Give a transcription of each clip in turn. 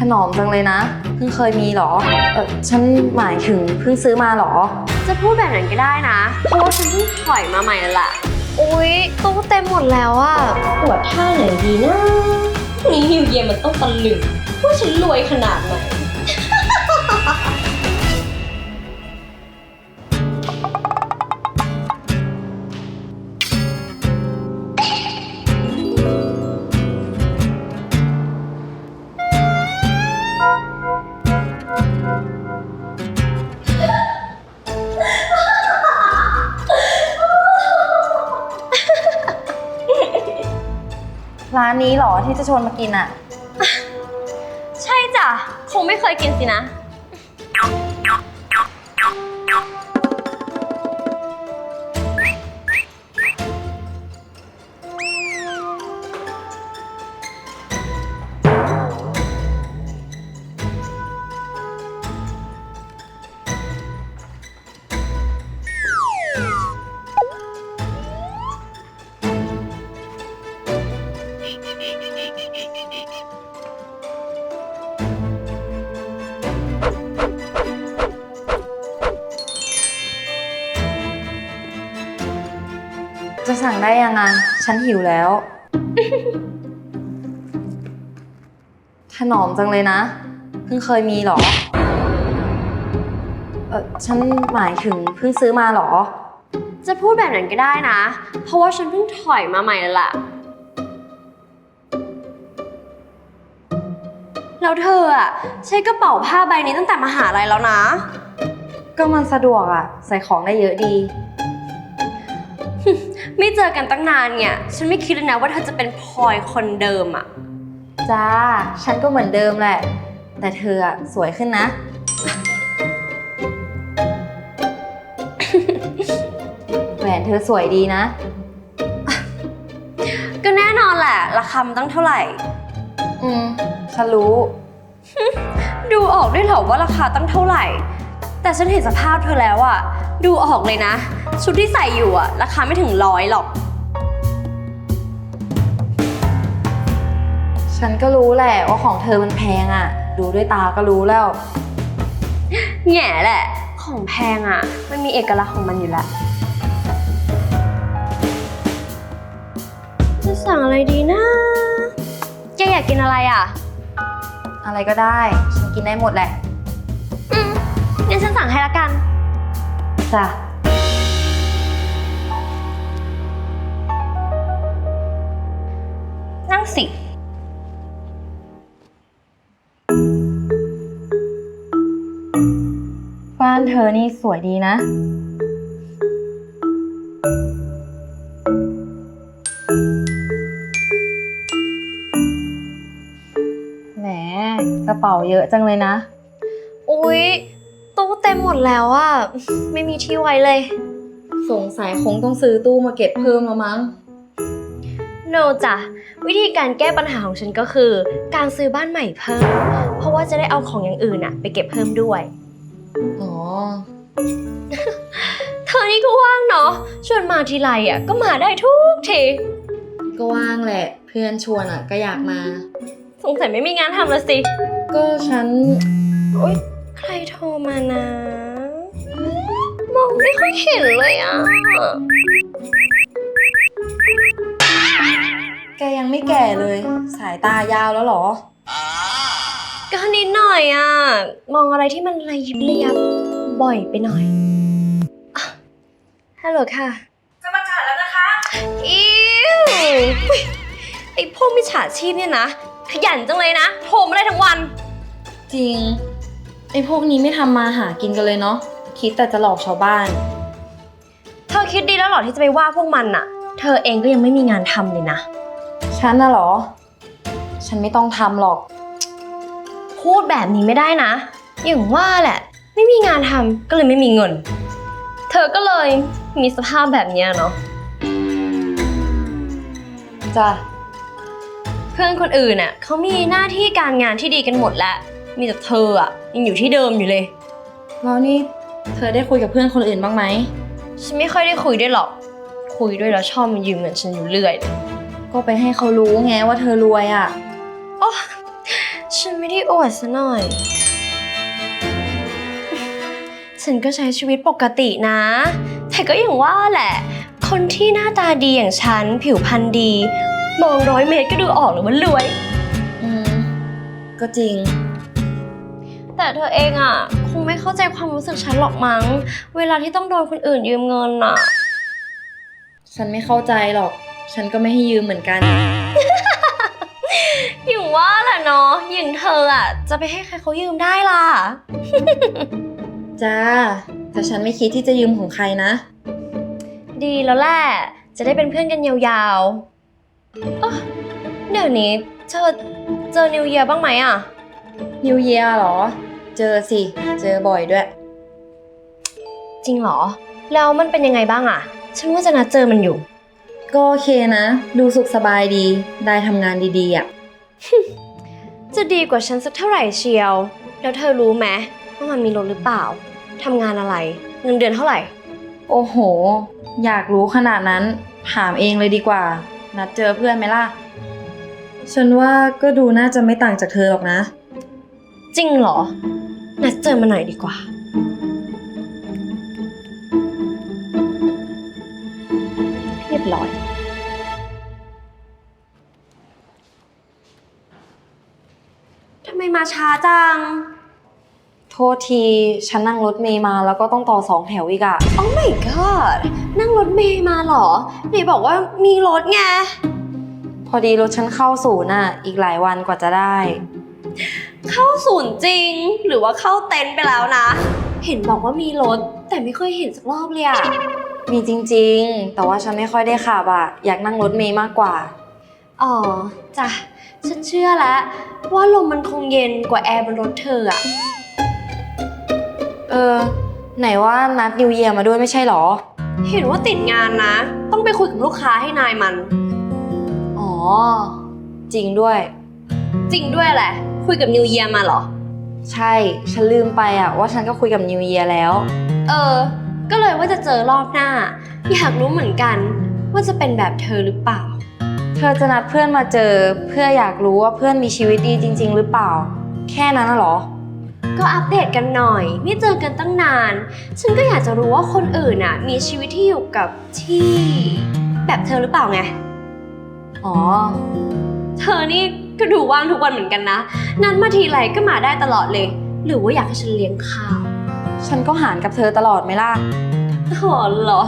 ถนอมจังเลยนะ เพิ่งเคยมีเหรอ เออฉันหมายถึงเพิ่งซื้อมาเหรอ จะพูดแบบนั้นก็ได้นะ เพราะว่าฉันเพิ่งถอยมาใหม่แล้วล่ะ อุ๊ยตู้เต็มหมดแล้วอะปวดท่าไหนดีนะพรุ่งนี้นิวเยียมันต้องตะลึงว่าฉันรวยขนาดไหน นี้เหรอที่จะชวนมากินอะ ใช่จ้ะ คงไม่เคยกินสินะ ฉันหิวแล้ว ถนอมจังเลยนะ เพิ่งเคยมีเหรอ เออฉันหมายถึงเพิ่งซื้อมาเหรอ จะพูดแบบนั้นก็ได้นะ เพราะว่าฉันเพิ่งถอยมาใหม่แล้วล่ะ แล้วเธออะใช้กระเป๋าผ้าใบนี้ตั้งแต่มหาลัยแล้วนะ ก็มันสะดวกอะใส่ของได้เยอะดี ไม่เจอกันตั้งนานเนี่ย ฉันไม่คิดเลยนะว่าเธอจะเป็นพลอยคนเดิมอะจ้า ฉันก็เหมือนเดิมแหละ แต่เธออะสวยขึ้นนะ แหวนเธอสวยดีนะ ก็แน่นอนแหละ ราคามันตั้งเท่าไหร่ อืม ฉันรู้ ดูออกด้วยเหรอว่าราคาตั้งเท่าไหร่ แต่ฉันเห็นสภาพเธอแล้วอะดูออกเลยนะ ชุดที่ใส่อยู่อะราคาไม่ถึงร้อยหรอก ฉันก็รู้แหละว่าของเธอมันแพงอะดูด้วยตาก็รู้แล้ว แง่แหละ ของแพงอะมันมีเอกลักษณ์ของมันอยู่แล้ว จะสั่งอะไรดีนะแกอยากกินอะไรอะอะไรก็ได้ ฉันกินได้หมดแหละ อืมงั้นฉันสั่งให้ละกัน จ้ะ นั่งสิ บ้านเธอนี่สวยดีนะ แหม กระเป๋าเยอะจังเลยนะ อุ๊ย ตู้เต็มหมดแล้วอะไม่มีที่ไว้เลย สงสัยคงต้องซื้อตู้มาเก็บเพิ่มแล้วมั้ง no จ้ะวิธีการแก้ปัญหาของฉันก็คือ การซื้อบ้านใหม่เพิ่ม เพราะว่าจะได้เอาของอย่างอื่นอะไปเก็บเพิ่มด้วย อ๋อ เธอนี่ก็ว่างเนาะชวนมาทีไรอะก็มาได้ทุกทีก็ว่างแหละ เพื่อนชวนอะก็อยากมา สงสัยไม่มีงานทำละสิ ก็ฉันอุ๊ยใครโทรมานะ มองไม่ค่อยเห็นเลยอะ ไม่แก่เลย สายตายาวแล้วเหรอ ก็นิดหน่อยอะมองอะไรที่มันระยิบระยับบ่อยไปหน่อยอะฮัลโหลค่ะ จะมาจ่ายแล้วนะคะ อิวอุ๊ยไอพวกมิจฉาชีพเนี่ยนะ ขยันจังเลยนะโทรมาได้ทั้งวัน จริง ไอ้พวกนี้ไม่ทำมาหากินกันเลยเนาะคิดแต่จะหลอกชาวบ้าน เธอคิดดีแล้วเหรอที่จะไปว่าพวกมันน่ะ เธอเองก็ยังไม่มีงานทำเลยนะ ฉันน่ะเหรอ ฉันไม่ต้องทำหรอก พูดแบบนี้ไม่ได้นะ อย่างว่าแหละ ไม่มีงานทำก็เลยไม่มีเงิน เธอก็เลยมีสภาพแบบเนี้ยเนาะจ้ะเพื่อนคนอื่นน่ะเขามีหน้าที่การงานที่ดีกันหมดแล้ว มีแต่เธออะยังอยู่ที่เดิมอยู่เลย แล้วนี่เธอได้คุยกับเพื่อนคนอื่นบ้างไหม ฉันไม่ค่อยได้คุยด้วยหรอก คุยด้วยแล้วชอบมายืมเงินฉันอยู่เรื่อยเลย ก็ไปให้เขารู้ไงว่าเธอรวยอะ่ะ โอ้ฉันไม่ได้อวดซะหน่อย ฉันก็ใช้ชีวิตปกตินะ แต่ก็อย่างว่าแหละ คนที่หน้าตาดีอย่างฉัน ผิวพรรณดี มองร้อยเมตรก็ดูออกเลยว่ารวย อืม ก็จริง แต่เธอเองอะ คงไม่เข้าใจความรู้สึกฉันหรอกมั้ง เวลาที่ต้องโดนคนอื่นยืมเงินอะ ฉันไม่เข้าใจหรอก ฉันก็ไม่ให้ยืมเหมือนกัน อย่างว่าแหละเนาะอย่างเธออะจะไปให้ใครเขายืมได้ล่ะ จ้า แต่ฉันไม่คิดที่จะยืมของใครนะ ดีแล้วแหละ จะได้เป็นเพื่อนกันยาวๆอ๊ะเดี๋ยวนี้เธอเจอนิวเยียบ้างไหมอะนิวเยียเหรอ เจอสิ เจอบ่อยด้วย จริงเหรอ แล้วมันเป็นยังไงบ้างอะฉันว่าจะนัดเจอมันอยู่ ก็โอเคนะ ดูสุขสบายดี ได้ทำงานดีๆอะ จะดีกว่าฉันสักเท่าไหร่เชียว แล้วเธอรู้ไหมว่ามันมีรถหรือเปล่า ทำงานอะไร เงินเดือนเท่าไหร่ โอ้โห อยากรู้ขนาดนั้น ถามเองเลยดีกว่า นัดเจอเพื่อนไหมล่ะ ฉันว่าก็ดูน่าจะไม่ต่างจากเธอหรอกนะ จริงเหรอ นัดเจอมาหน่อยดีกว่า ยบร้อย ทำไมมาช้าจัง โทษทีฉันนั่งรถเมย์มาแล้วก็ต้องต่อสองแถวอีกอะ Oh my god นั่งรถเมย์มาเหรอ ไหนบอกว่ามีรถไง พอดีรถฉันเข้าศูนย์น่ะ อีกหลายวันกว่าจะได้ เข้าศูนย์จริง หรือว่าเข้าเต็นท์ไปแล้วนะ เห็นบอกว่ามีรถ แต่ไม่เคยเห็นสักรอบเลยอะ มีจริงๆ แต่ว่าฉันไม่ค่อยได้ขับอะอยากนั่งรถเมย์มากกว่า อ๋อจ้ะฉันเชื่อแล้ว ว่าลมมันคงเย็นกว่าแอร์บนรถเธออะเออ ไหนว่านัดนิวเยียมาด้วยไม่ใช่หรอ เห็นว่าติดงานนะ ต้องไปคุยกับลูกค้าให้นายมัน อ๋อ จริงด้วย จริงด้วยแหละ คุยกับนิวเยียมาเหรอ ใช่ ฉันลืมไปอะว่าฉันก็คุยกับนิวเยียแล้ว เออ ก็เลยว่าจะเจอรอบหน้า อยากรู้เหมือนกัน ว่าจะเป็นแบบเธอหรือเปล่า เธอจะนัดเพื่อนมาเจอเพื่ออยากรู้ว่าเพื่อนมีชีวิตดีจริง ๆ หรือเปล่า แค่นั้นน่ะเหรอ ก็อัปเดตกันหน่อย ไม่เจอกันตั้งนาน ฉันก็อยากจะรู้ว่าคนอื่นน่ะ มีชีวิตที่อยู่กับที่ แบบเธอหรือเปล่าไง อ๋อ เธอนี่ก็ดูว่างทุกวันเหมือนกันนะ นั้นมาทีไรก็มาได้ตลอดเลย หรือว่าอยากให้ฉันเลี้ยงข้าว ฉันก็หารกับเธอตลอดไหมล่ะอ๋อเหรอ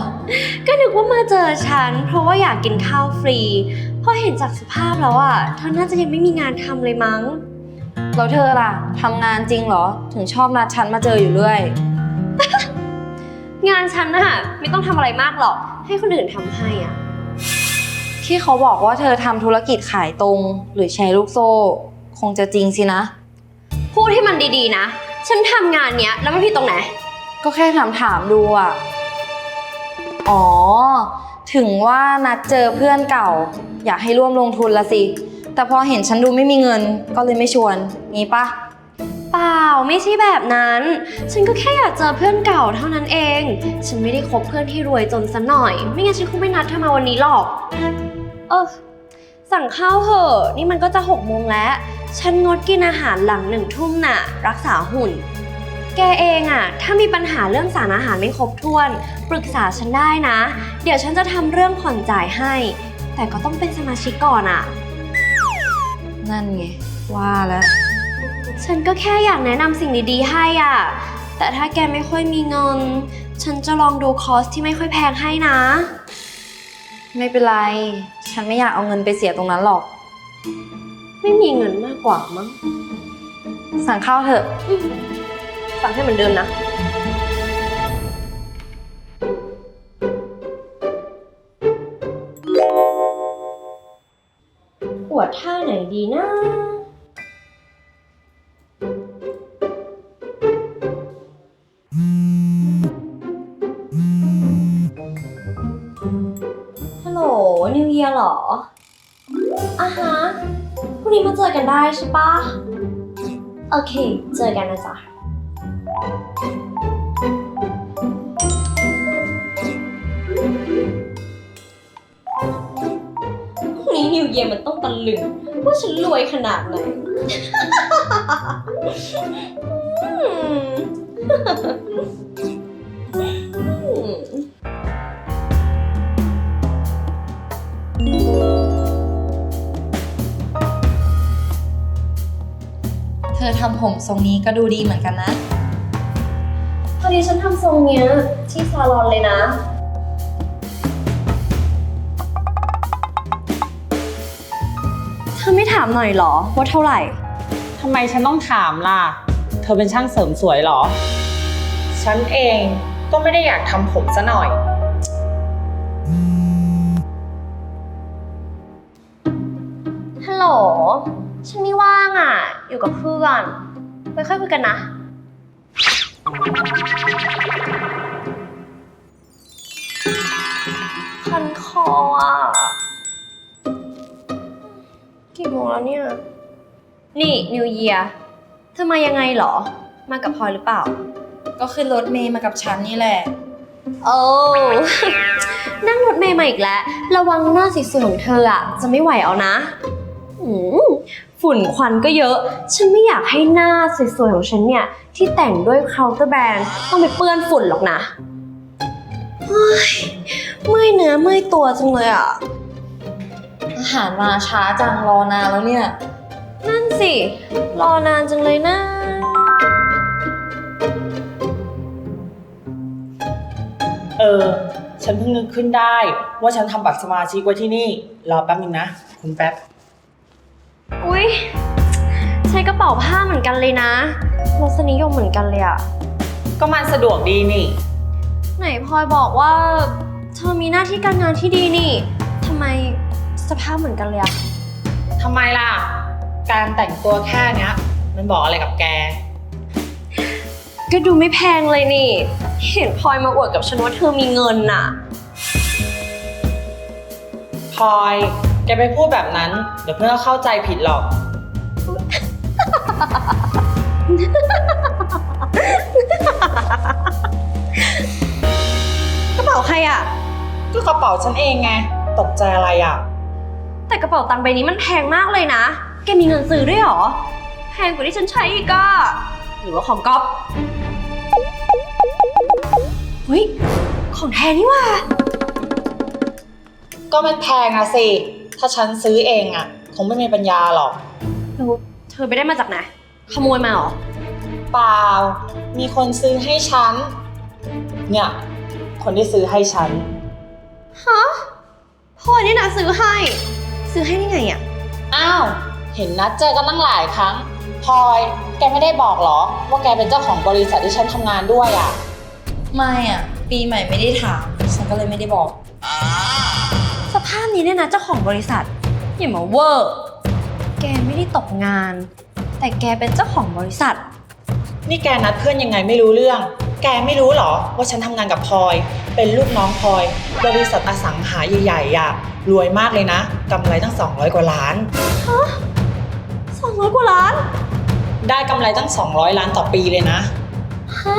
ก็นึกว่ามาเจอฉัน เพราะว่าอยากกินข้าวฟรีเพราะเห็นจากสภาพแล้วอะเธอน่าจะยังไม่มีงานทำเลยมั้ง แล้วเธอล่ะทำงานจริงเหรอ ถึงชอบนัดฉันมาเจออยู่เรื่อย งานฉันน่ะไม่ต้องทำอะไรมากหรอก ให้คนอื่นทำให้อะที่เขาบอกว่าเธอทำธุรกิจขายตรง หรือแชร์ลูกโซ่ คงจะจริงสินะ พูดให้มันดีๆนะ ฉันทำงานเนี้ยแล้วมันผิดตรงไหน ก็แค่ถามถามๆดูอะ อ๋อ ถึงว่านัดเจอเพื่อนเก่า อยากให้ร่วมลงทุนละสิ แต่พอเห็นฉันดูไม่มีเงิน ก็เลยไม่ชวน งี้ปะ เปล่าไม่ใช่แบบนั้น ฉันก็แค่อยากเจอเพื่อนเก่าเท่านั้นเอง ฉันไม่ได้คบเพื่อนที่รวยจนซะหน่อย ไม่งั้นฉันคงไม่นัดเธอมาวันนี้หรอก เออ สั่งข้าวเหอะนี่มันก็จะหกโมงแล้ว ฉันงดกินอาหารหลังหนึ่งทุ่มน่ะ รักษาหุ่น แกเองอะถ้ามีปัญหาเรื่องสารอาหารไม่ครบถ้วน ปรึกษาฉันได้นะ เดี๋ยวฉันจะทำเรื่องผ่อนจ่ายให้ แต่ก็ต้องเป็นสมาชิกก่อนอะนั่นไง ว่าแล้ว ฉันก็แค่อยากแนะนำสิ่งดีๆให้อะแต่ถ้าแกไม่ค่อยมีเงิน ฉันจะลองดูคอร์สที่ไม่ค่อยแพงให้นะ ไม่เป็นไร ฉันไม่อยากเอาเงินไปเสียตรงนั้นหรอก ไม่มีเงินมากกว่ามั้ง สั่งข้าวเถอะอืมฟังให้เหมือนเดิมนะ ปวดท่าไหนดีนะ อกันได้ใช่ปะโอเค เจอกันนะจ๊ะ พรุ่งนี้นิวเยียมันต้องตะลึงว่าฉันรวยขนาดไหนเธอทำผมทรงนี้ก็ดูดีเหมือนกันนะ พอดีฉันทำทรงเนี้ยที่ซาลอนเลยนะ เธอไม่ถามหน่อยเหรอ ว่าเท่าไหร่ ทำไมฉันต้องถามล่ะ เธอเป็นช่างเสริมสวยเหรอ ฉันเองก็ไม่ได้อยากทำผมซะหน่อย ฮัลโหล ฉันไม่ว่าง อะอยู่กับเพื่อนไปค่อยคุยกันนะ คันคออะ กี่โมงแล้วเนี่ย นี่นิวเยียเธอมายังไงเหรอ มากับพลอยหรือเปล่า ก็ขึ้นรถเมย์มากับฉันนี่แหละ โอ้ นั่งรถเมย์มาอีกแล้ว ระวังหน้าสีสวยของเธออะจะไม่ไหวเอานะ อืม ฝุ่นควันก็เยอะ ฉันไม่อยากให้หน้าสวยๆของฉันเนี่ย ที่แต่งด้วยเคาน์เตอร์แบรนด์ต้องไปเปื้อนฝุ่นหรอกนะเฮ้ยเมื่อยเนื้อเมื่อยตัวจังเลยอะ อาหารมาช้าจังรอนานแล้วเนี่ย นั่นสิ รอนานจังเลยนะเออ ฉันเพิ่งนึกขึ้นได้ว่าฉันทำบัตรสมาชิกไว้ที่นี่ รอแป๊บนึงนะ คุณแป๊บอุ๊ ยใช้กระเป๋าผ้าเหมือนกันเลยนะรสนิยมเหมือนกันเลยอะก็มันสะดวกดีนี่ ไหนพลอยบอกว่า เธอมีหน้าที่การงานที่ดีนี่ทำไมสภาพเหมือนกันเลยอะทำไมล่ะ การแต่งตัวแค่เนี้ย มันบอกอะไรกับแก ก็ดูไม่แพงเลยนี่ เห็นพลอยมาอวดกับฉันว่าเธอมีเงินน่ะ พลอยแก ไปพูดแบบนั้น เดี๋ยวเพื่อนก็เข้าใจผิดหรอก กระเป๋าใครอะก็กระเป๋าฉันเองไง ตกใจอะไรอะ แต่กระเป๋าตังค์ใบนี้มันแพงมากเลยนะ แกมีเงินซื้อด้วยเหรอ แพงกว่าที่ฉันใช้อีกอะหรือว่าของก๊อฟเฮ้ยของแท้นี่หว่า ก็มันแพงอะสิ ถ้าฉันซื้อเองอะคงไม่มีปัญญาหรอกแล้วเธอไปได้มาจากไหน ขโมยมาเหรอ เปล่า มีคนซื้อให้ฉัน เนี่ย คนที่ซื้อให้ฉัน ฮะพลอยนี่นะซื้อให้ ซื้อให้ได้ไงอะอ้าว เห็นนัดเจอกันตั้งหลายครั้งพลอย แกไม่ได้บอกเหรอ ว่าแกเป็นเจ้าของบริษัทที่ฉันทำงานด้วยอะไม่อะ ปีใหม่ไม่ได้ถาม ฉันก็เลยไม่ได้บอก สภาพนี้เนี่ยนะเจ้าของบริษัทอย่ามาเวอร์ แกไม่ได้ตกงาน แต่แกเป็นเจ้าของบริษัท นี่แกนัดเพื่อนยังไงไม่รู้เรื่อง แกไม่รู้เหรอว่าฉันทำงานกับพลอย เป็นลูกน้องพลอย บริษัทอสังหาใหญ่ๆอะรวยมากเลยนะกำไรตั้ง 200 กว่าล้าน 200 กว่าล้าน ได้กำไรตั้ง 200 ล้านต่อปีเลยนะ ฮะ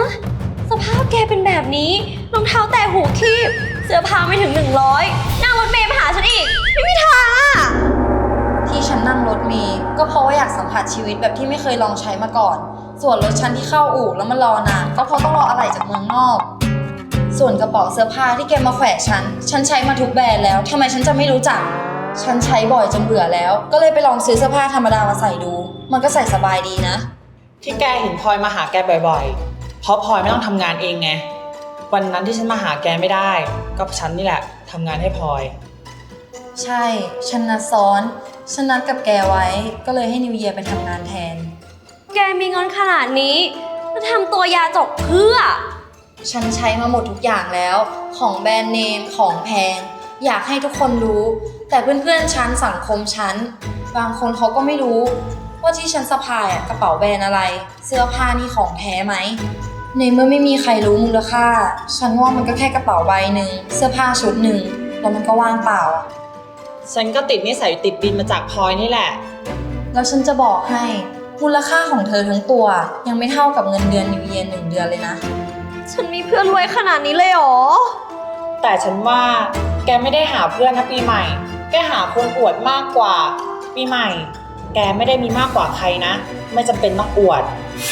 สภาพแกเป็นแบบนี้ รองเท้าแตะหูคีบ เสื้อผ้าไม่ถึง 100 นั่งรถ ว่าอยากสัมผัสชีวิตแบบที่ไม่เคยลองใช้มาก่อน ส่วนรถฉันที่เข้าอู่แล้วมันรอนานก็เพราะต้องรออะไรจากเมืองนอก ส่วนกระเป๋าเสื้อผ้าที่แกมาแขวะฉัน ฉันใช้มาทุกแบรนด์แล้วทำไมฉันจะไม่รู้จัก ฉันใช้บ่อยจนเบื่อแล้ว ก็เลยไปลองซื้อเสื้อผ้าธรรมดามาใส่ดู มันก็ใส่สบายดีนะ ที่แกเห็นพลอยมาหาแกบ่อยๆ เพราะพลอยไม่ต้องทำงานเองไง วันนั้นที่ฉันมาหาแกไม่ได้ ก็ฉันนี่แหละทำงานให้พลอย ใช่ ฉันนัดซ้อน ฉันนัดกับแกไว้ก็เลยให้นิวเยียร์ไปทำงานแทน แกมีเงินขนาดนี้จะทำตัวยาจกเพื่อ ฉันใช้มาหมดทุกอย่างแล้ว ของแบรนด์เนมของแพง อยากให้ทุกคนรู้ แต่เพื่อนๆฉันสังคมฉัน บางคนเขาก็ไม่รู้ ว่าที่ฉันสะพายอะกระเป๋าแบรนด์อะไร เสื้อผ้านี่ของแท้ไหมในเมื่อไม่มีใครรู้มูลค่า ฉันว่ามันก็แค่กระเป๋าใบหนึ่งเสื้อผ้าชุดหนึ่งแล้วมันก็ว่างเปล่า ฉันก็ติดนิสัยติดดินมาจากพลอยนี่แหละ แล้วฉันจะบอกให้ มูลค่าของเธอทั้งตัว ยังไม่เท่ากับเงินเดือนนิวเยียร์หนึ่งเดือนเลยนะ ฉันมีเพื่อนรวยขนาดนี้เลยเหรอ แต่ฉันว่าแกไม่ได้หาเพื่อนนะปีใหม่ แกหาคนอวดมากกว่า ปีใหม่ แกไม่ได้มีมากกว่าใครนะ ไม่จำเป็นต้องอวด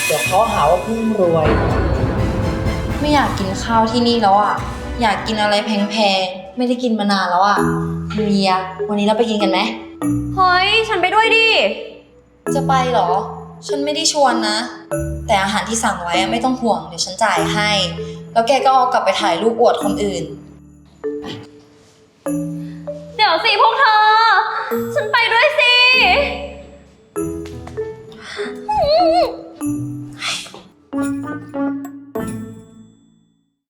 เดี๋ยวเขาหาว่าเพิ่งรวย ไม่อยากกินข้าวที่นี่แล้วอะ อยากกินอะไรแพงๆ ไม่ได้กินมานานแล้วอะ เมีย วันนี้เราไปกินกันไหม เฮ้ย ฉันไปด้วยดิ จะไปเหรอ ฉันไม่ได้ชวนนะ แต่อาหารที่สั่งไว้ไม่ต้องห่วง เดี๋ยวฉันจ่ายให้ แล้วแกก็เอากลับไปถ่ายรูปอวดคนอื่น เดี๋ยวสิพวกเธอ ฉันไปด้วยสิ